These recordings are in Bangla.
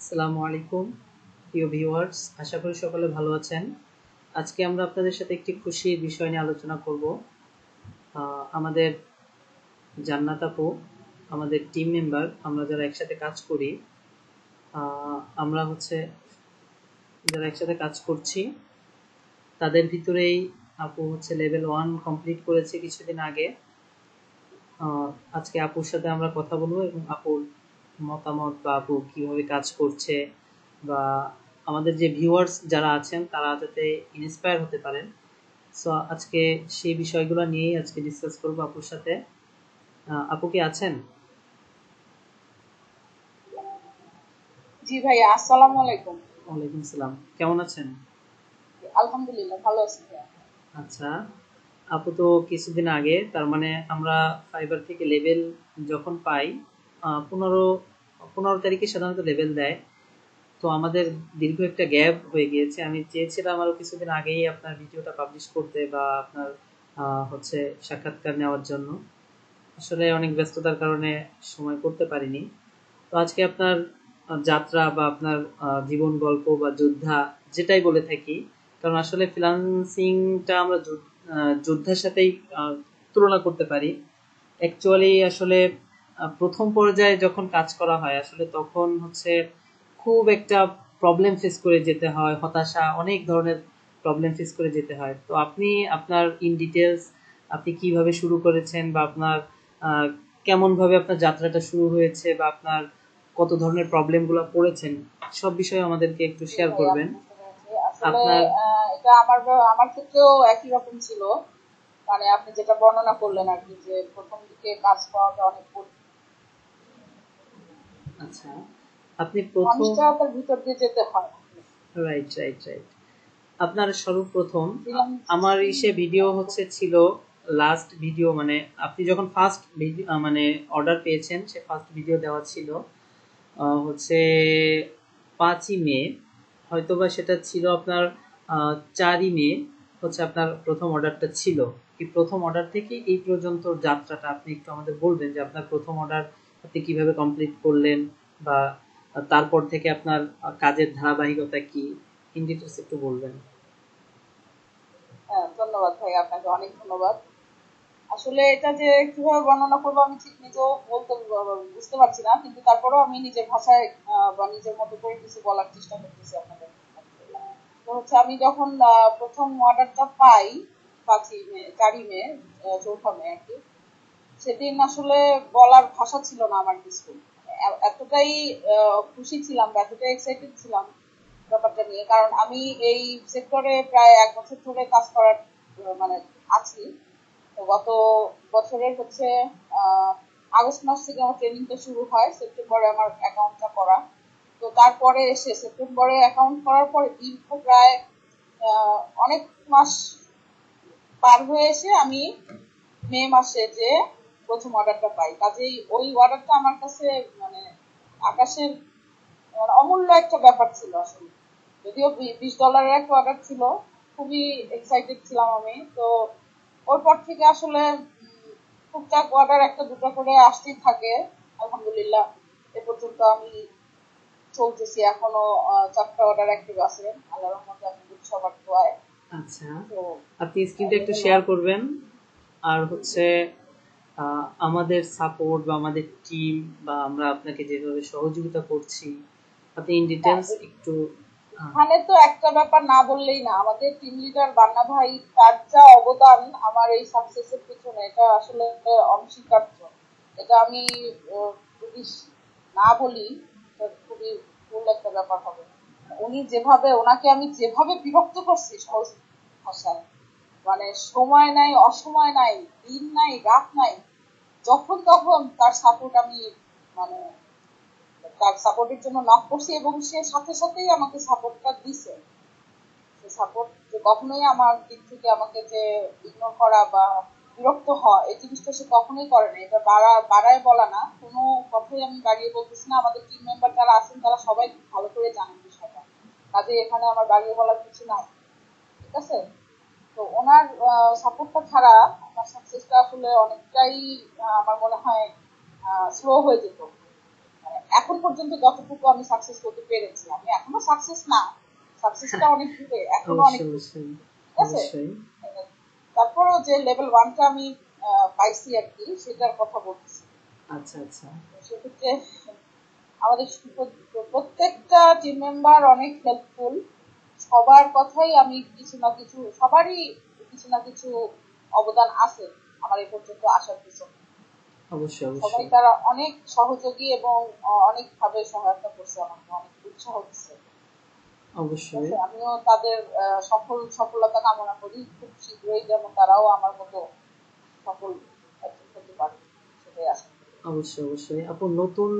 আসসালামু আলাইকুম, প্রিয় ভিউয়ার্স, আশা করি সকলে ভালো আছেন। আজকে আমরা আপনাদের সাথে একটি খুশির বিষয় নিয়ে আলোচনা করব। আমাদের জান্নাত আপু, আমাদের টিম মেম্বার আমরা যারা একসাথে কাজ করি আমরা হচ্ছে যারা একসাথে কাজ করছি, তাদের ভিতরেই আপু হচ্ছে লেভেল ওয়ান কমপ্লিট করেছে কিছুদিন আগে। আজকে আপুর সাথে আমরা কথা বলব এবং আপুর মতামত বা আপু কীভাবে কাজ করছে বা আমাদের যে ভিউয়ার্স যারা আছেন তারা যাতে ইন্সপায়ার হতে পারেন। সো আজকে সেই বিষয়গুলো নিয়েই আজকে ডিসকাস করব আপুর সাথে। আপু কি আছেন? জি আসসালামু আলাইকুম। ওয়ালাইকুম সালাম কেমন আছেন? আলহামদুলিল্লাহ ভালো আছি আচ্ছা আপু তো কিছুদিন আগে তার মানে আমরা ফাইবার থেকে লেভেল যখন পাই পনেরো পনেরো তারিখে সাধারণত লেভেল দেয়। তো আমাদের দীর্ঘ একটা গ্যাপ হয়ে গিয়েছে। আমি চেয়েছিলাম আরও কিছুদিন আগেই আপনার ভিডিওটা পাবলিশ করতে বা আপনার হচ্ছে সাক্ষাৎকার নেওয়ার জন্য। আসলে অনেক ব্যস্ততার কারণে সময় করতে পারিনি। তো আজকে আপনার যাত্রা বা আপনার জীবন গল্প বা যোদ্ধা যেটাই বলে থাকি, কারণ আসলে ফ্রিল্যান্সিংটা আমরা যোদ্ধার সাথেই তুলনা করতে পারি। অ্যাকচুয়ালি আসলে প্রথম পর্যায়ে যখন কাজ করা হয় আসলে তখন হচ্ছে খুব একটা প্রবলেম ফেস করে যেতে হয় হতাশা অনেক ধরনের প্রবলেম ফেস করে যেতে হয়। তো আপনি আপনার ইন ডিটেলস আপনি কীভাবে শুরু করেছেন বা আপনার কেমন ভাবে আপনার যাত্রাটা শুরু হয়েছে বা আপনার কত ধরনের প্রবলেমগুলো পড়েছেন সব বিষয়ে আমাদেরকে একটু শেয়ার করবেন। আপনার- এটা আমার আমার ক্ষেত্রেও একই রকম ছিল। মানে আপনি যেটা বর্ণনা করলেন আর কি যে প্রথম দিকে কাজ পাওয়াটা অনেক কঠিন। আচ্ছা আপনি প্রথম অনিশ্চয়তার ভিতর দিয়ে যেতে হয়। রাইট রাইট রাইট আপনার সর্বপ্রথম আমার ইসে ভিডিও হচ্ছে ছিল লাস্ট ভিডিও মানে আপনি যখন ফার্স্ট মানে অর্ডার পেয়েছেন সে ফার্স্ট ভিডিও দেওয়া ছিল হচ্ছে পাঁচই মে। হয়তোবা সেটা ছিল আপনার চারই মে হচ্ছে আপনার প্রথম অর্ডারটা ছিল। এই প্রথম অর্ডার থেকে এই পর্যন্ত যাত্রাটা আপনি একটু আমাদের বলবেন যে আপনার প্রথম অর্ডার আপনি কীভাবে কমপ্লিট করলেন? বা তারপর থেকে আপনার কাজের ধারাবাহিকতা কি? ইন একটু বলবেন। হ্যাঁ ধন্যবাদ ভাই, আপনাকে অনেক ধন্যবাদ। আসলে এটা যে কীভাবে বর্ণনা করব আমি ঠিক নিজেও বলতে বুঝতে পারছি না, কিন্তু তারপরেও আমি নিজের ভাষায় বা নিজের মতো করে কিছু বলার চেষ্টা করতেছি আপনাদের তো হচ্ছে আমি যখন প্রথম অর্ডারটা পাই, পাঁচই মে, চারই মে চৌঠা মে আর কি, সেদিন আসলে বলার ভাষা ছিল না আমার কিছু। এতটাই খুশি ছিলাম বা এতটাই এক্সাইটেড ছিলাম ব্যাপারটা নিয়ে। কারণ আমি এই সেক্টরে প্রায় এক বছর ধরে কাজ করার মানে আছি। তো গত বছরের হচ্ছে আগস্ট মাস থেকে আমার ট্রেনিংটা শুরু হয় সেপ্টেম্বরে আমার অ্যাকাউন্টটা করা। তো তারপরে এসে সেপ্টেম্বরে অ্যাকাউন্ট করার পরে দীর্ঘ প্রায় অনেক মাস পার হয়ে এসে আমি মে মাসে যে প্রথম অর্ডারটা পাই। কাজেই ওই অর্ডারটা আমার কাছে মানে আকাশের মানে অমূল্য একটা ব্যাপার ছিল আসলে। যদিও বিশ ডলারের একটা অর্ডার ছিল খুবই এক্সাইটেড ছিলাম আমি। তো ওর পর থেকে আসলে টুকটাক অর্ডার একটা দুটো করে আসতেই থাকে। আলহামদুলিল্লাহ এ পর্যন্ত আমি চলতেছি। এখনও চারটা অর্ডার অ্যাক্টিভ আছে। আল্লাহ রহমতে আপনাদের সবার দোয়ায়। আচ্ছা। তো আপনি স্ক্রিনটা একটু শেয়ার করবেন। আর হচ্ছে আমাদের সাপোর্ট বা আমাদের টিম বা আমরা আপনাকে যেভাবে সহযোগিতা করছি আপনি ইন ডিটেলস একটু এখানে তো একটা ব্যাপার না বললেই না আমাদের টিম লিডার বান্না ভাই তার যা অবদান আমার এই সাকসেসের পিছনে এটা আসলে অনস্বীকার্য। এটা আমি যদি না বলি খুবই ভুল একটা ব্যাপার হবে। উনি যেভাবে ওনাকে আমি যেভাবে বিভক্ত করছি সহজ ভাষায় মানে সময় নাই অসময় নাই দিন নাই রাত নাই যখন তখন তার সাপোর্ট আমি মানে তার সাপোর্টের জন্য নক করছি এবং সে সাথে সাথেই আমাকে সাপোর্টটা দিছে। সাপোর্ট যে কখনোই আমার দিক থেকে আমাকে যে ইগনোর করা বা বিরক্ত হওয়া, এই জিনিসটা সে কখনোই করে না এটা বাড়া, বাড়ায় বলা না। কোনো কথাই আমি বাড়িয়ে বলতেছি না। আমাদের টিম মেম্বার যারা আছেন, তারা সবাই ভালো করে জানেন বিষয়টা। কাজে এখানে আমার বাড়িয়ে বলার কিছু নাই। ঠিক আছে? তো ওনার সাপোর্টটা ছাড়া সাকসেসটা আসলে অনেকটাই আমার মনে হয় স্লো হয়ে যেত মানে এখন পর্যন্ত যতটুকু আমি সাকসেস করতে পেরেছি আমি এখনও সাকসেস না সাকসেসটা অনেক দূরে এখনও অনেক। অবশ্যই আছে? তারপরও যে লেভেল ওয়ানটা আমি পাইছি আর কি সেটার কথা বলতেছি আচ্ছা আচ্ছা সেক্ষেত্রে আমাদের প্রত্যেকটা টিম মেম্বার অনেক হেল্পফুল সবার কথাই আমি কিছু না কিছু সবারই কিছু না কিছু অবদান আছে আমার এই পর্যন্ত আসার পিছনে। অবশ্যই সবাই তারা অনেক সহযোগী এবং আহ, অনেকভাবে সহায়তা করছে আমাকে অনেক উৎসাহ দিচ্ছে। অবশ্যই। আমিও তাদের সফল সফলতা কামনা করি। খুব শীঘ্রই যেন তারাও আমার মতো সফল হতে পারে। সেটাই আশা অবশ্যই অবশ্যই। আপু নতুন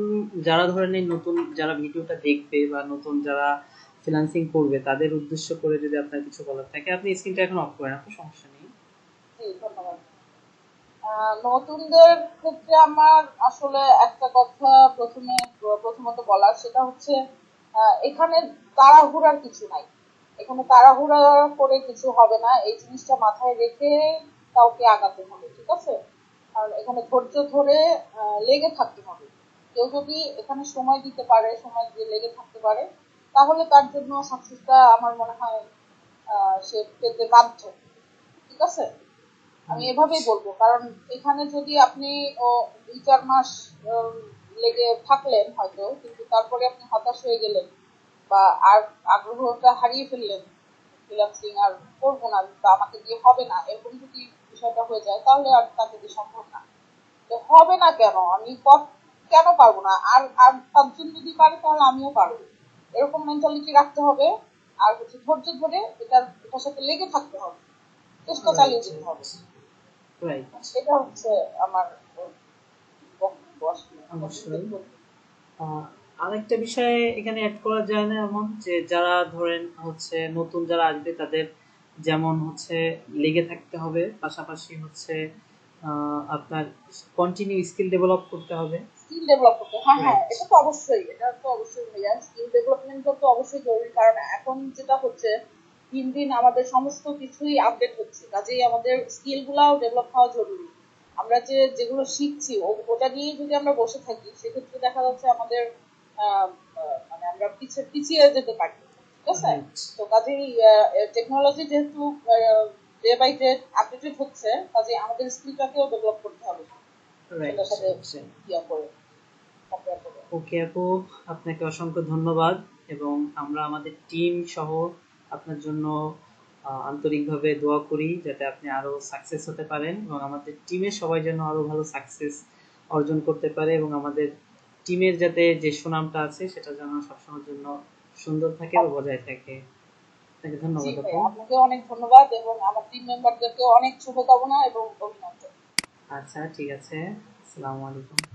যারা ধরেন এই নতুন যারা ভিডিওটা দেখবে বা নতুন যারা ফ্রিল্যান্সিং করবে তাদের উদ্দেশ্য করে যদি আপনার কিছু বলার থাকে আপনি স্ক্রিনটা এখন অফ করেন আপু সমস্যা নেই। ধন্যবাদ। নতুনদের ক্ষেত্রে আমার আসলে একটা কথা প্রথমে, প্রথমত বলার, সেটা হচ্ছে এখানে তাড়াহুড়ার কিছু নাই। এখানে তাড়াহুড়া করে কিছু হবে না। এই জিনিসটা মাথায় রেখে কাউকে আগাতে হবে, ঠিক আছে? কারণ এখানে ধৈর্য ধরে লেগে থাকতে হবে। কেউ যদি এখানে সময় দিতে পারে, সময় দিয়ে লেগে থাকতে পারে, তাহলে তার জন্য সাকসেসটা আমার মনে হয় সে পেতে বাধ্য, ঠিক আছে? আমি এভাবেই বলব। কারণ এখানে যদি আপনি দুই চার মাস লেগে থাকলেন হয়তো, কিন্তু তারপরে আপনি হতাশ হয়ে গেলেন বা আর আগ্রহটা হারিয়ে ফেললেন ফ্রিল্যান্সিং আর করব না বা আমাকে দিয়ে হবে না, এরকম যদি বিষয়টা হয়ে যায়, তাহলে আর তাকে দিয়ে সম্ভব না। তো হবে না কেন? আমি কেন পারব না? আর আর পাঁচজন যদি পারে, তাহলে আমিও পারব। এরকম মেন্টালিটি রাখতে হবে, আর হচ্ছে ধৈর্য ধরে এটার এটার সাথে লেগে থাকতে হবে। চেষ্টা চালিয়ে যেতে হবে। সেটা হচ্ছে আমার অবশ্যই। আরেকটা বিষয়ে এখানে অ্যাড করা যায় না এমন যে যারা ধরেন হচ্ছে নতুন যারা আসবে তাদের যেমন হচ্ছে লেগে থাকতে হবে পাশাপাশি হচ্ছে আপনার কন্টিনিউ স্কিল ডেভেলপ করতে হবে। স্কিল ডেভেলপ করতে হ্যাঁ হ্যাঁ এটা তো অবশ্যই এটা তো অবশ্যই স্কিল ডেভেলপমেন্টটা তো অবশ্যই জরুরি কারণ এখন যেটা হচ্ছে দিন দিন আমাদের সমস্ত কিছুই আপডেট হচ্ছে। কাজেই আমাদের স্কিল গুলাও ডেভেলপ হওয়া জরুরি। আমরা যে যেগুলো শিখছি ওটা নিয়েই যদি আমরা বসে থাকি সেক্ষেত্রে দেখা যাচ্ছে আমাদের মানে আমরা পিছিয়ে পিছিয়ে যেতে পারি। ঠিক আছে? তো কাজেই টেকনোলজি যেহেতু ডে বাই ডে আপডেটেড হচ্ছে কাজেই আমাদের স্কিলটাকেও ডেভেলপ করতে হবে। সেটার সাথে ইয়া করে ওকে আপু আপনাকে অসংখ্য ধন্যবাদ এবং আমরা আমাদের টিম সহ আপনার জন্য আন্তরিকভাবে দোয়া করি যাতে আপনি আরও সাকসেস হতে পারেন এবং আমাদের টিমের সবাই যেন আরও ভালো সাকসেস অর্জন করতে পারে এবং আমাদের টিমের যাতে যে সুনামটা আছে সেটা যেন সবসময়ের জন্য সুন্দর থাকে বা বজায় থাকে। আপনাকে ধন্যবাদ আপনাকে অনেক ধন্যবাদ এবং আমার টিম মেম্বারদেরকে অনেক শুভকামনা এবং অভিনন্দন। আচ্ছা ঠিক আছে। আসসালামু আলাইকুম।